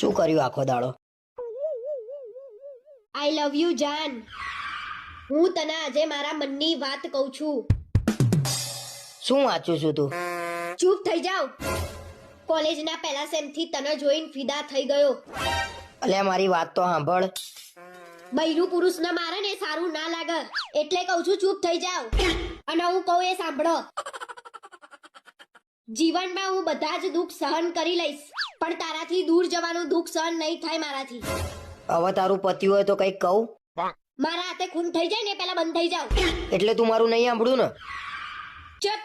શું કર્યું આખો દાડો? આઈ લવ યુ જાન હું તને આજે મારા મનની વાત કહું છું. શું વાંચું છું તું? ચૂપ થઈ જાવ. કોલેજના પહેલા સેમથી તને જોઈને ફિદા થઈ ગયો. અલે મારી વાત તો સાંભળ. બૈરું પુરુષને મારે ને સારું ના લાગે. એટલે કહું છું ચૂપ થઈ જાવ. અને હું કહું એ સાંભળો. જીવનમાં હું બધા જ દુઃખ સહન કરી લઈશ. પણ તારાથી દૂર જવાનું દુઃખ સહન નહીં થાય મારાથી. હવે તારું પતિ હોય તો કંઈક કહું? મારા હાથે ખૂન થઈ જાય ને પેલા બંધ થઈ જાવ એટલે તું મારું નહીં સાંભળું ને? ચપ.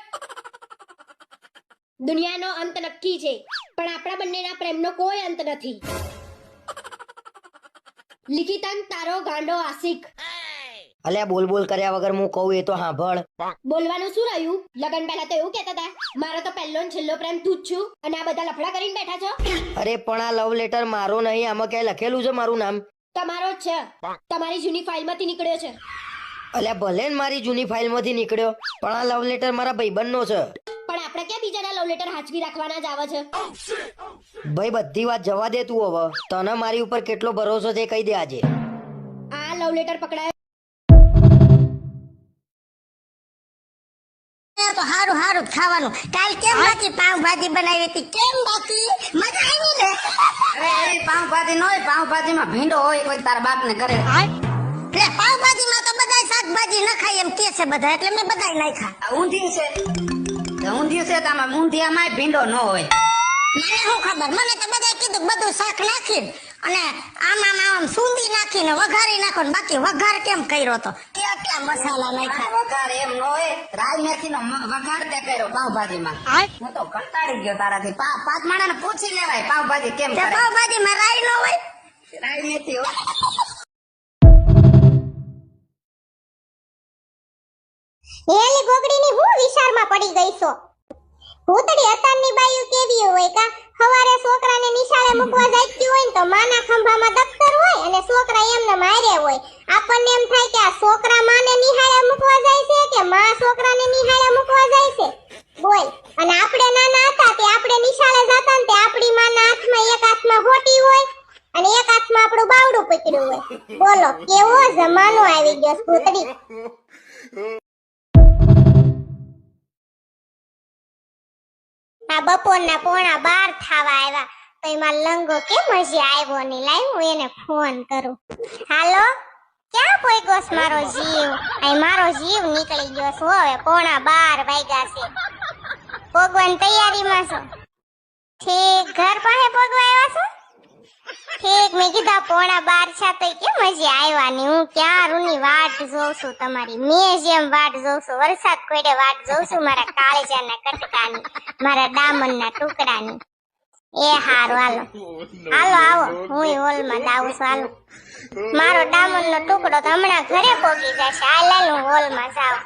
દુનિયાનો અંત નક્કી છે પણ આપણા બંનેના પ્રેમનો કોઈ અંત નથી. લિખિતન તારો ગાંડો આશિક. અલ્યા બોલ બોલ કર્યા વગર હું કહું એ તો સાંભળ. બોલવાનું શું રહ્યું? લગન પહેલા તો એવું કહેતા હતા મારો તો પહેલો ને છેલ્લો પ્રેમ તું જ છું અને આ બધા લફડા કરીને બેઠા છો. અરે પણ આ લવ લેટર મારો નહીં આમાં ક્યાંય લખેલું છે મારું નામ? તમારો જ છે. તમારી જૂની ફાઇલમાંથી નીકળ્યો છે. અલ્યા ભલે ને મારી જૂની ફાઇલમાંથી નીકળ્યો પણ આ લવ લેટર મારા ભાઈબંધનો છે. પણ આપણે ક્યાં બીજાના લવ લેટર હાચવી રાખવાના જ આવે છે? ભાઈ બધી વાત જવા દે તું હવે. તને મારી ઉપર કેટલો ભરોસો છે કહી દે આજે. આ લવ લેટર પકડાયો ખાવાનું. કાલ કેમ બાકી પાવભાજી બનાવી હતી? કેમ બાકી? મજા આવી ને. અરે એ પાવભાજી ન હોય પાવભાજીમાં ભીંડો હોય કોઈ તારા બાપ ને કરે એટલે પાવભાજીમાં તો બધાય શાકભાજી ન ખાય એમ કે છે બધા એટલે મેં બધાય નાખ્યા. ઊંધિયું છે. ઊંધિયું છે તો આમાં ઊંધિયામાં ભીંડો ન હોય. મને શું ખબર? મને તો બધાય કીધું બધું શાક નાખીને અને આમાં આમ સૂંદી નાખીને વઘારી નાખો ને બાકી વઘાર કેમ કર્યો તો? કેટલા મસાલા નાખ્યા? વઘાર એમ ન હોય. રાઈ મેથી નો વઘાર તે કર્યો પાવભાજીમાં. હું તો કંટાળી ગયો તારાથી. પા- પાંચ માણસને પૂછી લેવાય પાવભાજી કેમ કરે. પાવભાજીમાં રાઈ ન હોય? રાઈ મેથી હોય. એલી ગોગડીની હું વિચારમાં પડી ગઈ છો? ભૂતડી અતારની બાયું કેવી હોય કા? હવારે છોકરાને નિશાળે મૂકવા તો માના ખંભામાં દફતર હોય અને છોકરા એમને માર્યા હોય. આપણને એમ થાય કે આ છોકરા માને નિહાળે મૂકવા જાય છે કે માં છોકરાને નિહાળે મૂકવા જાય છે? બોલ. અને આપણે નાના હતા તે આપણે નિશાળે જતા ને તે આપણી માના હાથમાં એક હાથમાં હોટી હોય અને એક હાથમાં આપણું બાવડું પકડ્યું હોય. બોલો, કેવો જમાનો આવી ગયો સ્કૂતરી આ બપોરના પોણા બાર થાવા આવ્યા. એમાં લંગો કેમ હજી આવ્યો નહીં લાઈ હું એને ફોન કરું. હાલો? ક્યાં કોઈ ગોસ મારો જીવ? અહીં મારો જીવ નીકળી ગયો છે. હવે પોણા બાર વાગ્યા છે. ભગવાન તૈયારીમાં છો? ઠીક, ઘર પાસે પોગવા છો? ઠીક, મેં કીધા પોણા બાર છે, તો કેમ હજી આવ્યા નહીં હું ક્યાં રૂની વાટ જોઉં છું તમારી? મેં જેમ વાટ જોઉં છું, વરસાદ કોઈડે વાટ જોઉં છું, મારા કાળજાના કટકાની, મારા દામનના ટુકડાની. એ હારું હાલો. હાલો આવો. હું હોલમાં માં છું હાલો. મારો દામનનો ટુકડો તો હમણાં ઘરે પોગી જશે હાલ હાલ હું હોલમાં જાઉં